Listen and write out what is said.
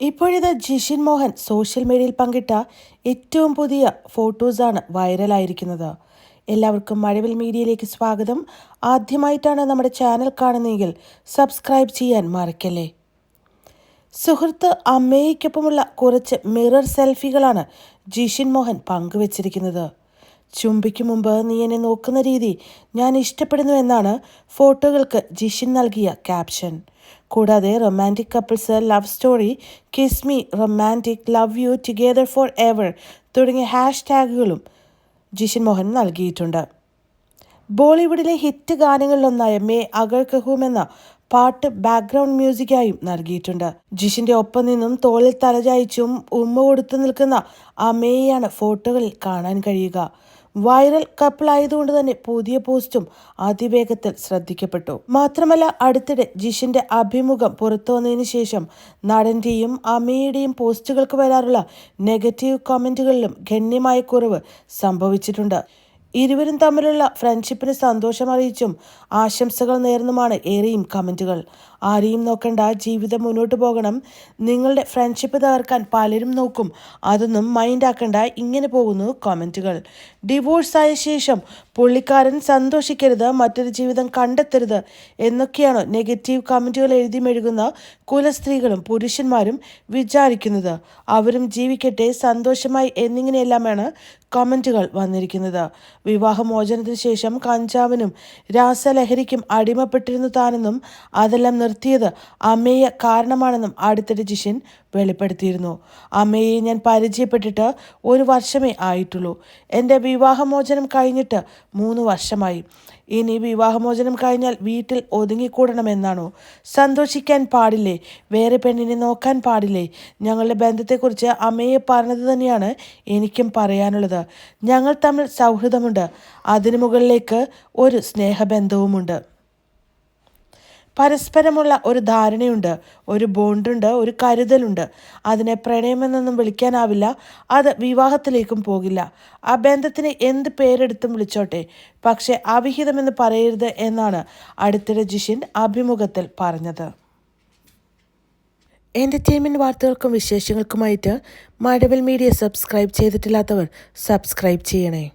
ഇപ്പോഴിത് Jishin Mohan social മീഡിയയിൽ പങ്കിട്ട ഏറ്റവും പുതിയ ഫോട്ടോസാണ് വൈറലായിരിക്കുന്നത്. എല്ലാവർക്കും മഴവിൽ മീഡിയയിലേക്ക് സ്വാഗതം. ആദ്യമായിട്ടാണ് നമ്മുടെ ചാനൽ കാണുന്നതെങ്കിൽ സബ്സ്ക്രൈബ് ചെയ്യാൻ മറക്കല്ലേ. സുഹൃത്ത് അമ്മയ്ക്കൊപ്പമുള്ള കുറച്ച് മിറർ സെൽഫികളാണ് ജിഷിൻ മോഹൻ പങ്കുവച്ചിരിക്കുന്നത്. ചുംബിക്ക് മുമ്പ് നീ എന്നെ നോക്കുന്ന രീതി ഞാൻ ഇഷ്ടപ്പെടുന്നു എന്നാണ് ഫോട്ടോകൾക്ക് ജിഷിൻ നൽകിയ ക്യാപ്ഷൻ. കൂടാതെ romantic couples love story kiss me romantic love you together forever തുടങ്ങിയ ഹാഷ് ടാഗുകളും ജിഷിൻ മോഹൻ നൽകിയിട്ടുണ്ട്. ബോളിവുഡിലെ ഹിറ്റ് ഗാനങ്ങളിലൊന്നായ മേ അഗർ കഹൂം എന്ന പാട്ട് ബാക്ക്ഗ്രൗണ്ട് മ്യൂസിക്കായും നൽകിയിട്ടുണ്ട്. ജിഷിന്റെ ഒപ്പം നിന്നും തോളിൽ തലചായിച്ചും ഉമ്മ കൊടുത്തു നിൽക്കുന്ന അമേയാണ് ഫോട്ടോകളിൽ കാണാൻ കഴിയുക. വൈറൽ കപ്പിളായതുകൊണ്ട് തന്നെ പുതിയ പോസ്റ്റും അതിവേഗത്തിൽ ശ്രദ്ധിക്കപ്പെട്ടു. മാത്രമല്ല അടുത്തിടെ ജിഷിന്റെ അഭിമുഖം പുറത്തു വന്നതിന് ശേഷം നടന്റെയും അമ്മയുടെയും പോസ്റ്റുകൾക്ക് വരാറുള്ള നെഗറ്റീവ് കമന്റുകളിലും ഗണ്യമായ കുറവ് സംഭവിച്ചിട്ടുണ്ട്. ഇരുവരും തമ്മിലുള്ള ഫ്രണ്ട്ഷിപ്പിന് സന്തോഷം അറിയിച്ചും ആശംസകൾ നേർന്നുമാണ് ഏറെയും കമന്റുകൾ ആരെയും നോക്കണ്ട ജീവിതം മുന്നോട്ട് പോകണം. നിങ്ങളുടെ ഫ്രണ്ട്ഷിപ്പ് തകർക്കാൻ പലരും നോക്കും. അതൊന്നും മൈൻഡ് ആക്കണ്ട ഇങ്ങനെ പോകുന്നു കമന്റുകൾ ഡിവോഴ്സായ ശേഷം പുള്ളിക്കാരൻ സന്തോഷിക്കരുത് മറ്റൊരു ജീവിതം കണ്ടെത്തരുത് എന്നൊക്കെയാണ് നെഗറ്റീവ് കമന്റുകൾ എഴുതി മെഴുകുന്ന കുലസ്ത്രീകളും പുരുഷന്മാരും വിചാരിക്കുന്നത്. അവരും ജീവിക്കട്ടെ സന്തോഷമായി എന്നിങ്ങനെയെല്ലാമാണ് കമന്റുകൾ വന്നിരിക്കുന്നത്. വിവാഹമോചനത്തിന് ശേഷം കഞ്ചാവിനും രാസലഹരിക്കും അടിമപ്പെട്ടിരുന്നു താനെന്നും അതെല്ലാം നിർത്തിയത് അമ്മയെ കാരണമാണെന്നും അടുത്തിടെ ജിഷിൻ വെളിപ്പെടുത്തിയിരുന്നു. അമ്മയെ ഞാൻ പരിചയപ്പെട്ടിട്ട് ഒരു വർഷമേ ആയിട്ടുള്ളൂ. എന്റെ വിവാഹമോചനം കഴിഞ്ഞിട്ട് മൂന്ന് വർഷമായി. ഇനി വിവാഹമോചനം കഴിഞ്ഞാൽ വീട്ടിൽ ഒതുങ്ങിക്കൂടണമെന്നാണോ? സന്തോഷിക്കാൻ പാടില്ലേ? വേറെ പെണ്ണിനെ നോക്കാൻ പാടില്ലേ? ഞങ്ങളുടെ ബന്ധത്തെക്കുറിച്ച് അമ്മയെ പറഞ്ഞത് തന്നെയാണ് എനിക്കും പറയാനുള്ളത്. ഞങ്ങൾ തമ്മിൽ സൗഹൃദമുണ്ട്. അതിനു മുകളിലേക്ക് ഒരു സ്നേഹബന്ധവുമുണ്ട്. പരസ്പരമുള്ള ഒരു ധാരണയുണ്ട് ഒരു ബോണ്ടുണ്ട് ഒരു കരുതലുണ്ട്. അതിനെ പ്രണയമെന്നൊന്നും വിളിക്കാനാവില്ല അത് വിവാഹത്തിലേക്കും പോകില്ല. ആ ബന്ധത്തിന് എന്ത് പേരെടുത്തും വിളിച്ചോട്ടെ പക്ഷെ അവിഹിതമെന്ന് പറയരുത് എന്നാണ് അടുത്തിടെ ജിഷിൻ അഭിമുഖത്തിൽ പറഞ്ഞത്. എന്റർടൈൻമെന്റ് വാർത്തകൾക്കും വിശേഷങ്ങൾക്കുമായിട്ട് മഴവിൽ മീഡിയ സബ്സ്ക്രൈബ് ചെയ്തിട്ടില്ലാത്തവർ സബ്സ്ക്രൈബ് ചെയ്യണേ.